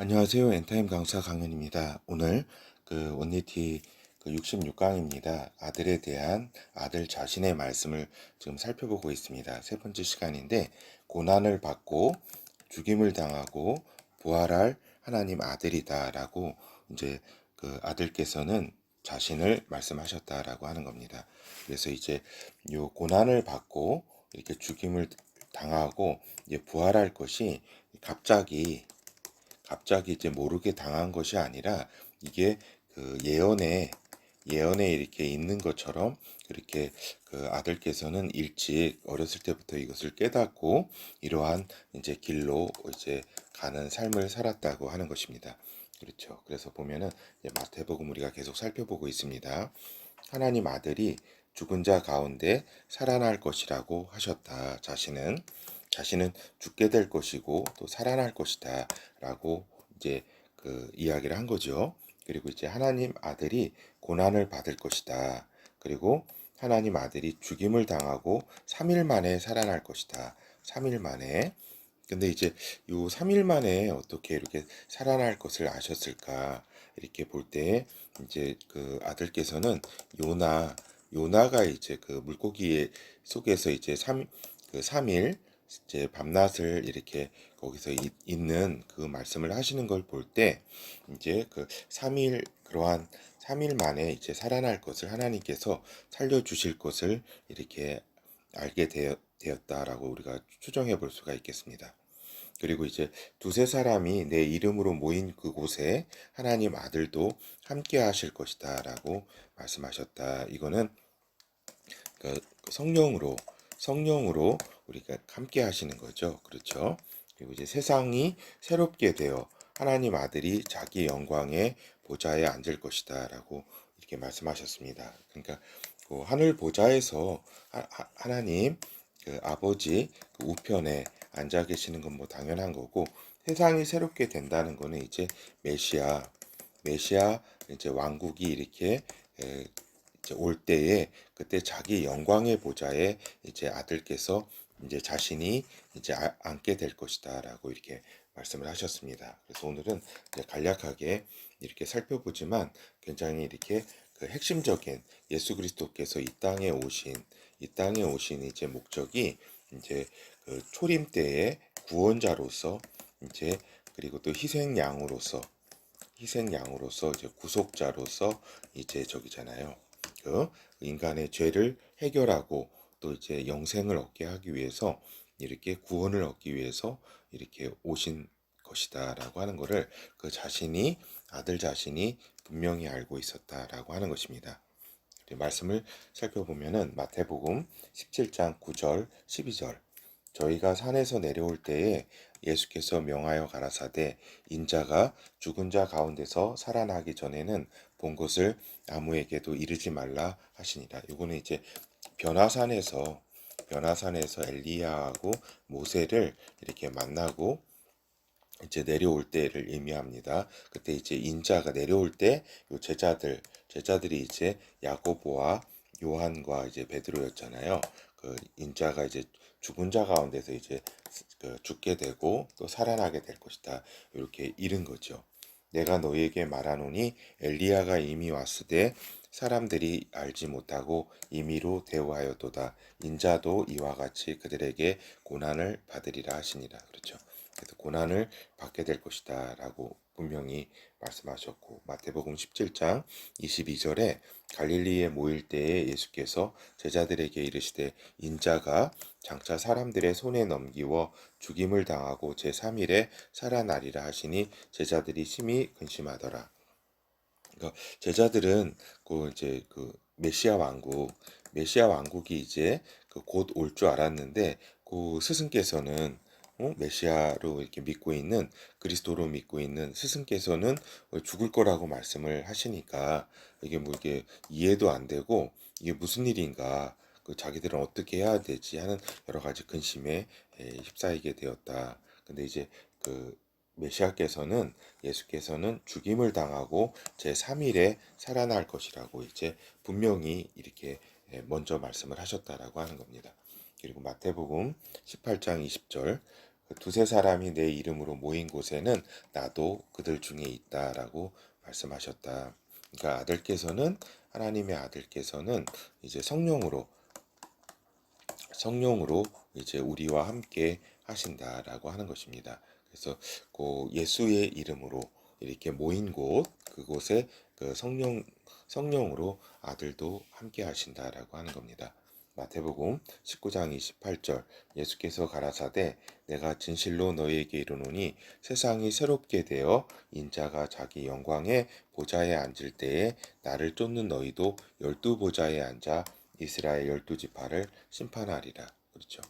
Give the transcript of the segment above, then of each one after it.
안녕하세요. 엔타임 강사 강연입니다. 오늘 그 원니티 그 66강입니다. 아들에 대한 아들 자신의 말씀을 지금 살펴보고 있습니다. 세 번째 시간인데 고난을 받고 죽임을 당하고 부활할 하나님 아들이다라고 이제 그 아들께서는 자신을 말씀하셨다라고 하는 겁니다. 그래서 이제 요 고난을 받고 이렇게 죽임을 당하고 이제 부활할 것이 갑자기 갑자기 이제 모르게 당한 것이 아니라 이게 그 예언에 예언에 이렇게 있는 것처럼 그렇게 그 아들께서는 일찍 어렸을 때부터 이것을 깨닫고 이러한 이제 길로 이제 가는 삶을 살았다고 하는 것입니다. 그렇죠. 그래서 보면은 마태복음 우리가 계속 살펴보고 있습니다. 하나님 아들이 죽은 자 가운데 살아날 것이라고 하셨다. 자신은 자신은 죽게 될 것이고 또 살아날 것이다 라고 이제 그 이야기를 한 거죠. 그리고 이제 하나님 아들이 고난을 받을 것이다. 그리고 하나님 아들이 죽임을 당하고 3일 만에 살아날 것이다. 3일 만에. 근데 이제 요 3일 만에 어떻게 이렇게 살아날 것을 아셨을까? 이렇게 볼 때 이제 그 아들께서는 요나 요나가 이제 그 물고기 속에서 이제 3, 그 3일 이제 밤낮을 이렇게 거기서 이- 있는 그 말씀을 하시는 걸 볼 때 이제 그 3일 그러한 3일 만에 이제 살아날 것을 하나님께서 살려 주실 것을 이렇게 알게 되었, 되었다라고 우리가 추정해 볼 수가 있겠습니다. 그리고 이제 두세 사람이 내 이름으로 모인 그곳에 하나님 아들도 함께 하실 것이다 라고 말씀하셨다. 이거는 그 성령으로 성령으로 우리가 함께 하시는 거죠. 그렇죠? 그리고 이제 세상이 새롭게 되어 하나님 아들이 자기 영광의 보좌에 앉을 것이다라고 이렇게 말씀하셨습니다. 그러니까 그 하늘 보좌에서 하, 하나님 그 아버지 그 우편에 앉아 계시는 건 뭐 당연한 거고 세상이 새롭게 된다는 거는 이제 메시아 메시아 이제 왕국이 이렇게 에, 이제 올 때에 그때 자기 영광의 보좌에 이제 아들께서 이제 자신이 이제 아- 앉게 될 것이다라고 이렇게 말씀을 하셨습니다. 그래서 오늘은 간략하게 이렇게 살펴보지만 굉장히 이렇게 그 핵심적인 예수 그리스도께서 이 땅에 오신 이 땅에 오신 이제 목적이 이제 그 초림 때의 구원자로서 이제 그리고 또 희생 양으로서 희생 양으로서 이제 구속자로서 이제 저기잖아요. 그 인간의 죄를 해결하고 또 이제 영생을 얻게 하기 위해서 이렇게 구원을 얻기 위해서 이렇게 오신 것이다라고 하는 것을 그 자신이 아들 자신이 분명히 알고 있었다라고 하는 것입니다. 말씀을 살펴보면은 마태복음 17장 9절 12절 저희가 산에서 내려올 때에 예수께서 명하여 가라사대 인자가 죽은 자 가운데서 살아나기 전에는 본 것을 아무에게도 이르지 말라 하시니라. 이거는 이제 변화산에서 변화산에서 엘리야하고 모세를 이렇게 만나고 이제 내려올 때를 의미합니다. 그때 이제 인자가 내려올 때 요 제자들 제자들이 이제 야고보와 요한과 이제 베드로였잖아요. 그 인자가 이제 죽은 자 가운데서 이제 그 죽게 되고 또 살아나게 될 것이다. 이렇게 이른 거죠. 내가 너희에게 말하노니 엘리야가 이미 왔으되 사람들이 알지 못하고 임의로 대우하였도다. 인자도 이와 같이 그들에게 고난을 받으리라 하시니라. 그렇죠. 그래서 고난을 받게 될 것이다라고 분명히 말씀하셨고 마태복음 17장 22절에 갈릴리에 모일 때에 예수께서 제자들에게 이르시되 인자가 장차 사람들의 손에 넘기워 죽임을 당하고 제 3일에 살아나리라 하시니 제자들이 심히 근심하더라. 그러니까 제자들은 그 이제 그 메시아 왕국 메시아 왕국이 이제 그 곧 올 줄 알았는데 그 스승께서는 어? 메시아로 이렇게 믿고 있는 그리스도로 믿고 있는 스승께서는 죽을 거라고 말씀을 하시니까 이게 뭐 이게 이해도 안 되고 이게 무슨 일인가 그 자기들은 어떻게 해야 되지 하는 여러 가지 근심에 에, 휩싸이게 되었다. 근데 이제 그 메시아께서는 예수께서는 죽임을 당하고 제 3일에 살아날 것이라고 이제 분명히 이렇게 에, 먼저 말씀을 하셨다라고 하는 겁니다. 그리고 마태복음 18장 20절 그 두세 사람이 내 이름으로 모인 곳에는 나도 그들 중에 있다라고 말씀하셨다. 그러니까 아들께서는 하나님의 아들께서는 이제 성령으로 성령으로 이제 우리와 함께 하신다라고 하는 것입니다. 그래서 그 예수의 이름으로 이렇게 모인 곳 그곳에 그 성령 성령으로 아들도 함께 하신다라고 하는 겁니다. 마태복음 19장 28절 예수께서 가라사대 내가 진실로 너희에게 이르노니 세상이 새롭게 되어 인자가 자기 영광의 보좌에 앉을 때에 나를 쫓는 너희도 열두 보좌에 앉아 이스라엘 열두 지파를 심판하리라. 그렇죠.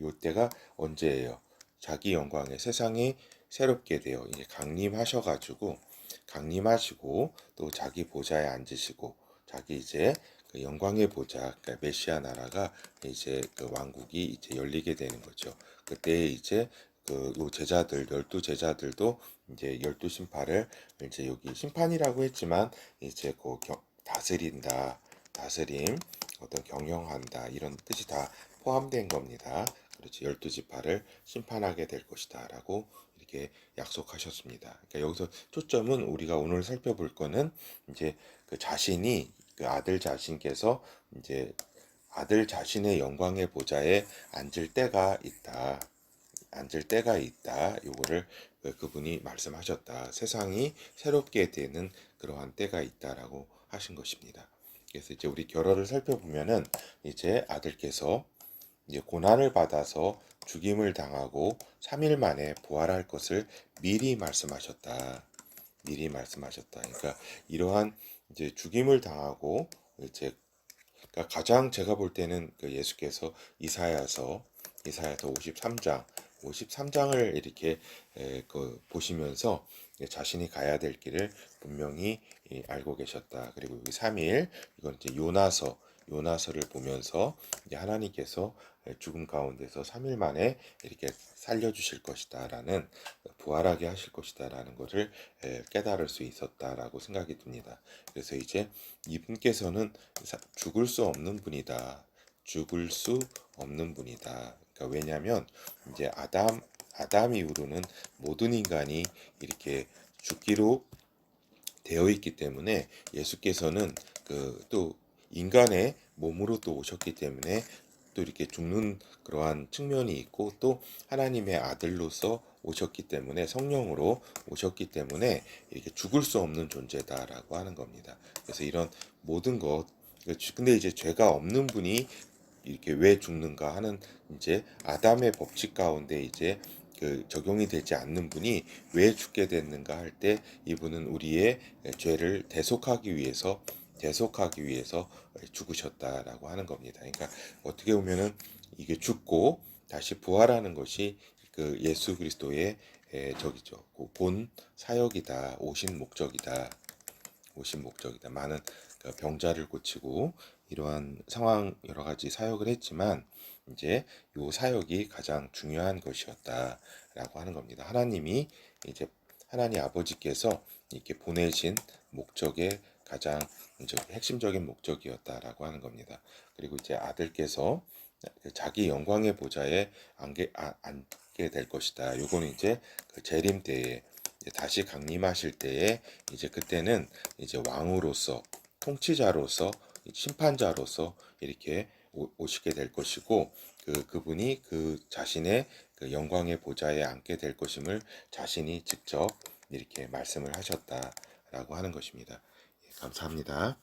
요 때가 언제예요? 자기 영광의 세상이 새롭게 되어 이제 강림하셔가지고 강림하시고 또 자기 보좌에 앉으시고 자기 이제 그 영광의 보좌, 그러니까 메시아 나라가 이제 그 왕국이 이제 열리게 되는 거죠. 그때 이제 그요 제자들 열두 제자들도 이제 열두 심판을 이제 여기 심판이라고 했지만 이제 그 경- 다스린다, 다스림, 어떤 경영한다 이런 뜻이 다 포함된 겁니다. 그렇지 열두 지파를 심판하게 될 것이다라고 이렇게 약속하셨습니다. 그러니까 여기서 초점은 우리가 오늘 살펴볼 거는 이제 그 자신이 그 아들 자신께서 이제 아들 자신의 영광의 보좌에 앉을 때가 있다. 앉을 때가 있다. 요거를 그 그분이 말씀하셨다. 세상이 새롭게 되는 그러한 때가 있다라고 하신 것입니다. 그래서 이제 우리 결어를 살펴보면은 이제 아들께서 이제 고난을 받아서 죽임을 당하고 3일 만에 부활할 것을 미리 말씀하셨다. 미리 말씀하셨다. 그러니까 이러한 이제 죽임을 당하고 이제 그러니까 가장 제가 볼 때는 그 예수께서 이사야서 이사야서 53장 53장을 이렇게 에, 그 보시면서 자신이 가야 될 길을 분명히 이, 알고 계셨다. 그리고 여기 3일 이건 이제 요나서 요나서를 보면서 하나님께서 죽음 가운데서 3일 만에 이렇게 살려주실 것이다라는 부활하게 하실 것이다라는 것을 에, 깨달을 수 있었다라고 생각이 듭니다. 그래서 이제 이분께서는 사- 죽을 수 없는 분이다. 죽을 수 없는 분이다. 그러니까 왜냐하면 이제 아담 아담 이후로는 모든 인간이 이렇게 죽기로 되어 있기 때문에 예수께서는 그 또 인간의 몸으로 또 오셨기 때문에 또 이렇게 죽는 그러한 측면이 있고 또 하나님의 아들로서 오셨기 때문에 성령으로 오셨기 때문에 이렇게 죽을 수 없는 존재다라고 하는 겁니다. 그래서 이런 모든 것 근데 이제 죄가 없는 분이 이렇게 왜 죽는가 하는 이제 아담의 법칙 가운데 이제 그 적용이 되지 않는 분이 왜 죽게 됐는가 할 때 이분은 우리의 죄를 대속하기 위해서 대속하기 위해서 죽으셨다라고 하는 겁니다. 그러니까 어떻게 보면은 이게 죽고 다시 부활하는 것이 그 예수 그리스도의 에, 저기죠. 그 본 사역이다. 오신 목적이다. 오신 목적이다. 많은 그 병자를 고치고 이러한 상황 여러 가지 사역을 했지만 이제 요 사역이 가장 중요한 것이었다라고 하는 겁니다. 하나님이 이제 하나님 아버지께서 이렇게 보내신 목적의 가장 핵심적인 목적이었다라고 하는 겁니다. 그리고 이제 아들께서 자기 영광의 보좌에 앉게, 아, 앉게 될 것이다. 요거는 이제 그 재림 때에 다시 강림하실 때에 이제 그때는 이제 왕으로서 통치자로서 심판자로서 이렇게 오- 오시게 될 것이고 그 그분이 그 자신의 그 영광의 보좌에 앉게 될 것임을 자신이 직접 이렇게 말씀을 하셨다라고 하는 것입니다. 예, 감사합니다.